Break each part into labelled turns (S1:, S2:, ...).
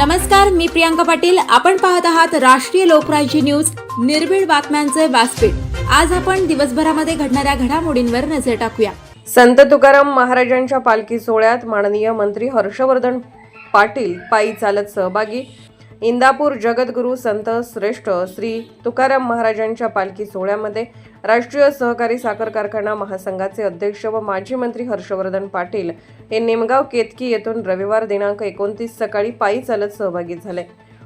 S1: नमस्कार मी प्रियांका पाटील. आपण पाहत आहात राष्ट्रीय लोकराज्य न्यूज. निर्भीड बातम्यांचे व्यासपीठ. आज आपण दिवसभरामध्ये घडणाऱ्या घडामोडींवर नजर टाकूया.
S2: संत तुकाराम महाराजांच्या पालखी सोहळ्यात माननीय मंत्री हर्षवर्धन पाटील पायी चालत सहभागी इंदापूर जगद्गुरू संत श्रेष्ठ श्री तुकाराम महाराजांच्या पालखी सोहळ्यामध्ये राष्ट्रीय सहकारी साखर कारखाना महासंघाचे अध्यक्ष व माजी मंत्री हर्षवर्धन पाटील हे निमगाव केतकी येथून रविवार दिनांक एकोणतीस सकाळी पायी चालत सहभागी झाले.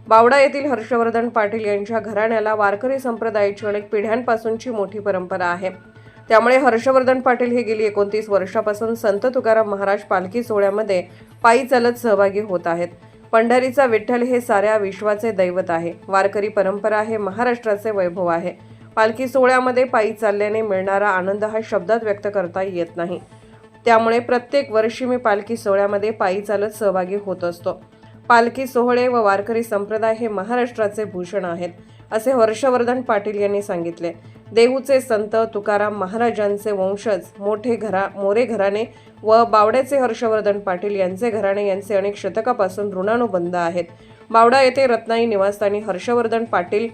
S2: बावडा येथील हर्षवर्धन पाटील यांच्या घराण्याला वारकरी संप्रदायाची अनेक पिढ्यांपासूनची मोठी परंपरा आहे. त्यामुळे हर्षवर्धन पाटील हे गेली एकोणतीस वर्षापासून संत तुकाराम महाराज पालखी सोहळ्यामध्ये पायी चालत सहभागी होत आहेत. पंढरीचा विठ्ठल हे साऱ्या विश्वाचे दैवत आहे. वारकरी परंपरा हे महाराष्ट्राचे वैभव आहे. पालखी सोहळ्यामध्ये पायी चालल्याने मिळणारा आनंद हा शब्दात व्यक्त करता येत नाही. त्यामुळे प्रत्येक वर्षी मी पालखी सोहळ्यामध्ये पायी चालत सहभागी होत असतो. पालखी सोहळे व वारकरी संप्रदाय हे महाराष्ट्राचे भूषण आहेत असे हर्षवर्धन पाटील यांनी सांगितले. देहूचे संत तुकाराम महाराजांचे वंशज मोठे घरा मोरे घराणे व बावड्याचे हर्षवर्धन पाटील यांचे घराणे यांचे अनेक शतकापासून ऋणानुबंध आहेत. बावडा येथे रत्नाई निवासस्थानी हर्षवर्धन पाटील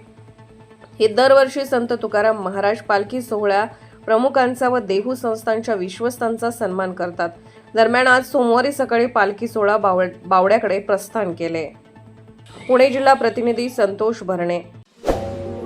S2: हे दरवर्षी संत तुकाराम महाराज पालखी सोहळ्या प्रमुखांचा व देहू संस्थांच्या विश्वस्तांचा सन्मान करतात. दरम्यान आज सोमवारी सकाळी पालखी सोहळा बावड बावड्याकडे प्रस्थान केले. पुणे जिल्हा प्रतिनिधी संतोष भरणे.